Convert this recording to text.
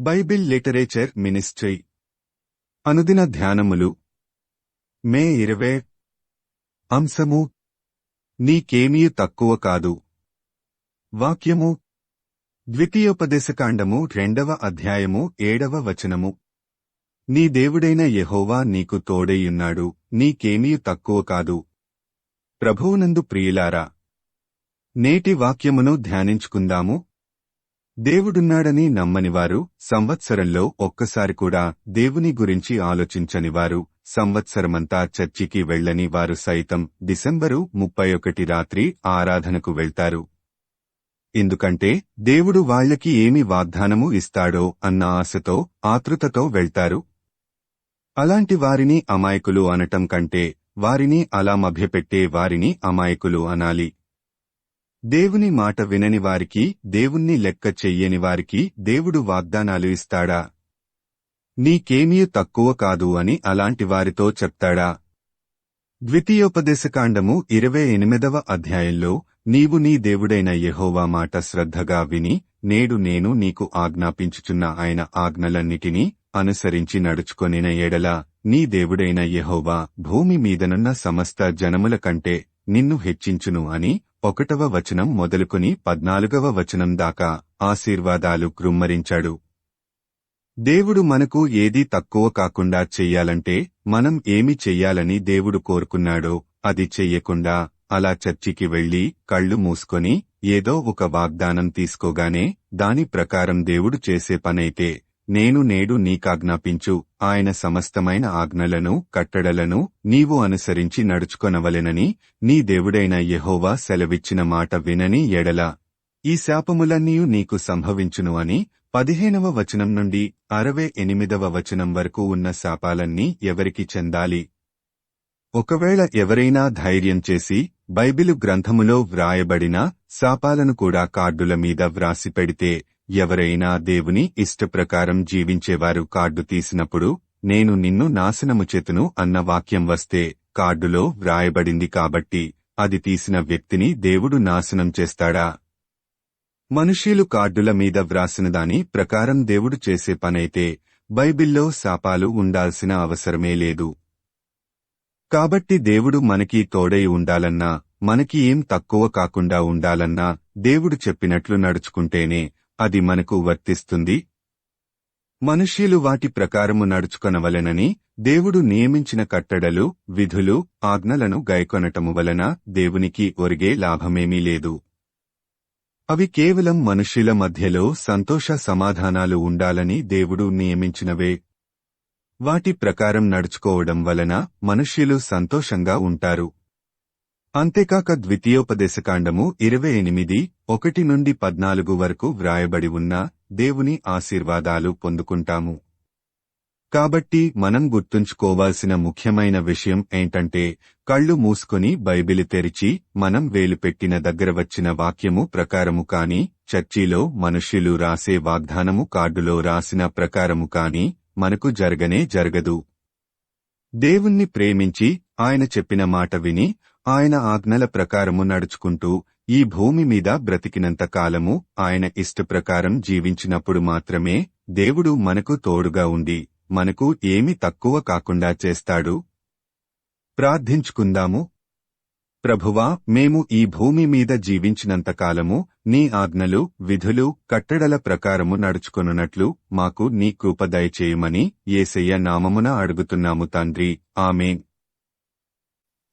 Bible literature ministry. అనుదిన ధ్యానములు. మే ఇరవై. అంశము. నీకేమీ తక్కువ కాదు. వాక్యము. ద్వితీయోపదేశకాండము రెండవ అధ్యాయము ఏడవ వచనము. నీ దేవుడైన యెహోవా నీకు తోడైయున్నాడు. నీకేమీ తక్కువ కాదు. ప్రభువునందు ప్రియులారా. నేటి వాక్యమును ధ్యానించుకుందాము. దేవుడున్నాడని నమ్మనివారు సంవత్సరంలో ఒక్కసారి కూడా దేవుని గురించి ఆలోచించనివారు సంవత్సరమంతా చర్చికి వెళ్ళని వారు సైతం డిసెంబరు ముప్పై ఒకటి రాత్రి ఆరాధనకు వెళ్తారు. ఎందుకంటే దేవుడు వాళ్ళకి ఏమి వాగ్దానము ఇస్తాడో అన్న ఆశతో ఆతృతతో వెళ్తారు. అలాంటి వారిని అమాయకులు అనటం కంటే వారిని అలా మభ్యపెట్టే వారిని అమాయకులు అనాలి. దేవుని మాట వినని వారికి దేవుణ్ణి లెక్క చెయ్యని వారికి దేవుడు వాగ్దానాలు ఇస్తాడా? నీకేమీ తక్కువ కాదు అని అలాంటి వారితో చెప్తాడా? ద్వితీయోపదేశకాండము ఇరవై ఎనిమిదవ అధ్యాయంలో నీవు నీ దేవుడైన యెహోవా మాట శ్రద్ధగా విని నేడు నేను నీకు ఆజ్ఞాపించుచున్న ఆయన ఆజ్ఞలన్నిటినీ అనుసరించి నడుచుకొనిన ఎడల నీ దేవుడైన యెహోవా భూమి మీదనున్న సమస్త జనముల కంటే నిన్ను హెచ్చించును అని ఒకటవ వచనం మొదలుకొని పద్నాలుగవ వచనం దాకా ఆశీర్వాదాలు కృమ్మరించాడు. దేవుడు మనకు ఏదీ తక్కువ కాకుండా చెయ్యాలంటే మనం ఏమి చెయ్యాలని దేవుడు కోరుకున్నాడో అది చెయ్యకుండా అలా చర్చికి వెళ్ళి కళ్ళు మూసుకొని ఏదో ఒక వాగ్దానం తీసుకోగానే దాని ప్రకారం దేవుడు చేసే పనైతే నేను నేడు నీకాజ్ఞాపించు ఆయన సమస్తమైన ఆజ్ఞలను కట్టడలను నీవు అనుసరించి నడుచుకొనవలెనని నీ దేవుడైన యెహోవా సెలవిచ్చిన మాట వినని ఎడల. ఈ శాపములన్నీయు నీకు సంభవించును అని పదిహేనవ వచనం నుండి అరవై ఎనిమిదవ వచనం వరకు ఉన్న శాపాలన్నీ ఎవరికి చెందాలి? ఒకవేళ ఎవరైనా ధైర్యం చేసి బైబిలు గ్రంథములో వ్రాయబడిన శాపాలను కూడా కార్డుల మీద వ్రాసి పెడితే ఎవరైనా దేవుని ఇష్టప్రకారం జీవించేవారు కార్డు తీసినప్పుడు నేను నిన్ను నాశనము చేతును అన్న వాక్యం వస్తే కార్డులో వ్రాయబడింది కాబట్టి అది తీసిన వ్యక్తిని దేవుడు నాశనం చేస్తాడా? మనుషులు కార్డుల మీద వ్రాసినదాని ప్రకారం దేవుడు చేసే పనైతే బైబిల్లో శాపాలు ఉండాల్సిన అవసరమే లేదు. కాబట్టి దేవుడు మనకి తోడై ఉండాలన్నా మనకి ఏం తక్కువ కాకుండా ఉండాలన్నా దేవుడు చెప్పినట్లు నడుచుకుంటేనే అది మనకు వర్తిస్తుంది. మనుష్యులు వాటి ప్రకారము నడుచుకొనవలెనని దేవుడు నియమించిన కట్టడలు విధులు ఆజ్ఞలను గైకొనటము వలన దేవునికి ఒరిగే లాభమేమీ లేదు. అవి కేవలం మనుష్యుల మధ్యలో సంతోష సమాధానాలు ఉండాలని దేవుడు నియమించినవే. వాటి ప్రకారం నడుచుకోవడం వలన మనుష్యులు సంతోషంగా ఉంటారు. అంతేకాక ద్వితీయోపదేశకాండము ఇరవై ఎనిమిది ఒకటి నుండి పద్నాలుగు వరకు వ్రాయబడి ఉన్న దేవుని ఆశీర్వాదాలు పొందుకుంటాము. కాబట్టి మనం గుర్తుంచుకోవాల్సిన ముఖ్యమైన విషయం ఏంటంటే కళ్ళు మూసుకొని బైబిలు తెరిచి మనం వేలుపెట్టిన దగ్గర వచ్చిన వాక్యము ప్రకారము కాని చర్చిలో మనుష్యులు రాసే వాగ్దానము కార్డులో రాసిన ప్రకారము కాని మనకు జరగనే జరగదు. దేవుణ్ణి ప్రేమించి ఆయన చెప్పిన మాట విని ఆయన ఆజ్ఞల ప్రకారము నడుచుకుంటూ ఈ భూమి మీద బ్రతికినంత కాలము ఆయన ఇష్టప్రకారం జీవించినప్పుడు మాత్రమే దేవుడు మనకు తోడుగా ఉండి మనకు ఏమి తక్కువ కాకుండా చేస్తాడు? ప్రార్థించుకుందాము. ప్రభువా మేము ఈ భూమి మీద జీవించినంతకాలము నీ ఆజ్ఞలు విధులు కట్టడల ప్రకారము నడుచుకొనున్నట్లు మాకు నీ కృప దయచేయమని ఏసయ్య నామమున అడుగుతున్నాము తండ్రి. ఆమెన్.